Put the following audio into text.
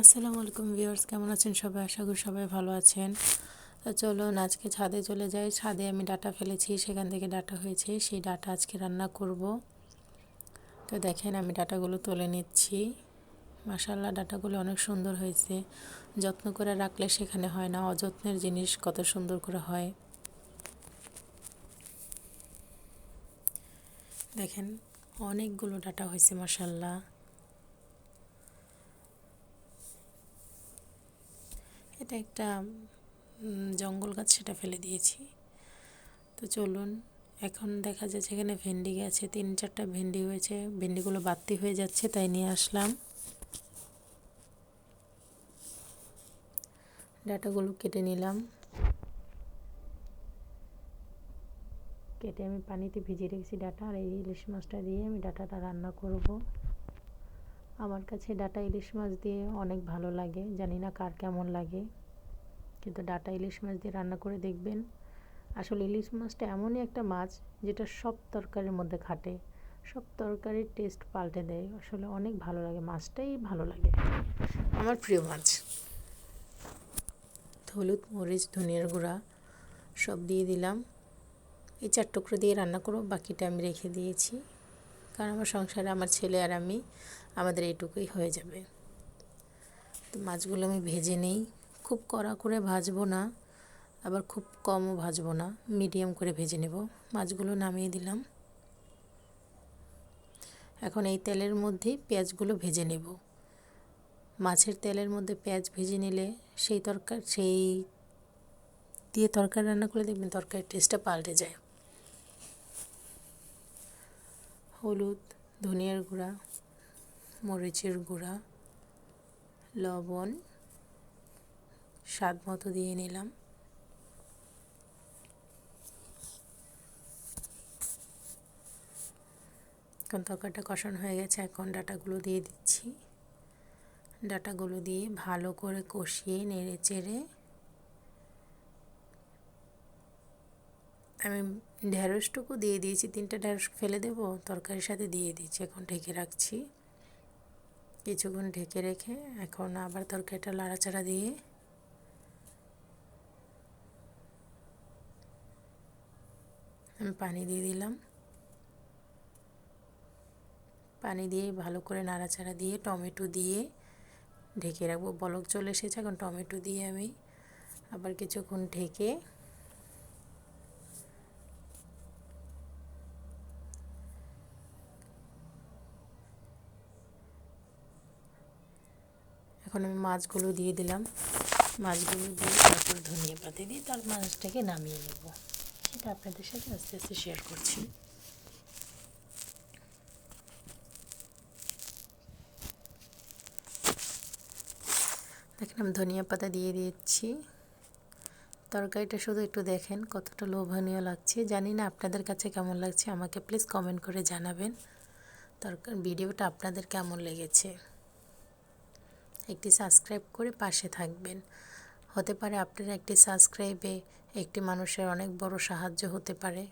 আসসালামু আলাইকুম ভিউয়ার্স, কেমন আছেন সবাই? আশা করি সবাই ভালো আছেন। তো চলুন আজকে ছাদে চলে যাই। ছাদে আমি ডাটা ফেলেছি, সেখান থেকে ডাটা হয়েছে। সেই ডাটা আজকে রান্না করব। তো দেখেন আমি ডাটাগুলো তুলে নিচ্ছি। মাসাল্লাহ ডাটাগুলো অনেক সুন্দর হয়েছে। যত্ন করে রাখলে সেখানে হয় না। অযত্নের জিনিস কত সুন্দর করে হয়। দেখেন, অনেকগুলো ডাটা হয়েছে মাসাল্লাহ এটা একটা জঙ্গল গাছ সেটা ফেলে দিয়েছি। তো চলুন, এখন দেখা যাচ্ছে এখানে ভেন্ডি গেছে তিন চারটা ভেন্ডি হয়েছে। ভেন্ডিগুলো বাড়তি হয়ে যাচ্ছে, তাই নিয়ে আসলাম। ডাটাগুলো কেটে নিলাম। কেটে আমি পানিতে ভিজিয়ে রেখেছি ডাটা, আর এই ইলিশ মাছটা দিয়ে আমি ডাটাটা রান্না করব। আমার কাছে ডাটা ইলিশ মাছ দিয়ে অনেক ভালো লাগে। জানি না কার কেমন লাগে। কিন্তু ডাটা ইলিশ মাছ দিয়ে রান্না করে দেখবেন, আসলে ইলিশ মাছটা এমনই একটা মাছ যেটা সব তরকারির মধ্যে খাটে। সব তরকারির টেস্ট পাল্টে দেয়। আসলে অনেক ভালো লাগে, মাছটাই ভালো লাগে। আমার প্রিয় মাছ, হলুদ, মরিচ, ধনিয়ার গুঁড়া সব দিয়ে দিলাম। এই চার টুকরো দিয়ে রান্না করব বাকিটা আমি রেখে দিয়েছি। কারণ আমার সংসারে আমার ছেলে আর আমি, আমাদের এইটুকুই হয়ে যাবে। তো মাছগুলো আমি ভেজে নেই। খুব কড়া করে ভাজবো না, আবার খুব কমও ভাজবো না। মিডিয়াম করে ভেজে নেব। মাছগুলো নামিয়ে দিলাম। এখন এই তেলের মধ্যেই পেঁয়াজগুলো ভেজে নেব। মাছের তেলের মধ্যে পেঁয়াজ ভেজে নিলে সেই তরকার, সেই দিয়ে তরকারি রান্না করে দেখবেন তরকারির টেস্টটা পাল্টে যায়। হলুদ, ধনিয়ার গুঁড়া, মরিচের গুঁড়া, লবণ, স্বাদ মতো দিয়ে নিলাম। এখন তরকারিটা কষানো হয়ে গেছে, এখন ডাটাগুলো দিয়ে দিচ্ছি। ডাটাগুলো দিয়ে ভালো করে কষিয়ে নেড়ে চেড়ে আমি ঢেঁড়সটুকু দিয়ে দিয়েছি, তিনটা ঢেঁড়স ফেলে দেব, তরকারির সাথে দিয়ে দিয়েছি, এখন ঢেকে রাখছি। কিছুক্ষণ ঢেকে রেখে এখন আবার তরকারিটা লাড়াচাড়া দিয়ে আমি পানি দিয়ে দিলাম। পানি দিয়ে ভালো করে নাড়াচাড়া দিয়ে টমেটো দিয়ে ঢেকে রাখব। বলক চলে এসেছে, এখন টমেটো দিয়ে আমি আবার কিছুক্ষণ ঢেকে এখন আমি মাছগুলো দিয়ে দিলাম। মাছগুলো দিয়ে তারপর ধনিয়া পাতি দিয়ে তার মাছটাকে নামিয়ে নেব। সেটা আপনাদের সাথে আস্তে আস্তে শেয়ার করছি। দেখেন আমি ধনিয়া পাতা দিয়ে দিচ্ছি। তরকারিটা শুধু একটু দেখেন কতটা লোভনীয় লাগছে। জানি না আপনাদের কাছে কেমন লাগছে, আমাকে প্লিজ কমেন্ট করে জানাবেন। তরকার ভিডিওটা আপনাদের কেমন লেগেছে? একটি সাবস্ক্রাইব করে পাশে থাকবেন। হতে পারে আপনার একটি সাবস্ক্রাইবে একটি মানুষের অনেক বড় সাহায্য হতে পারে।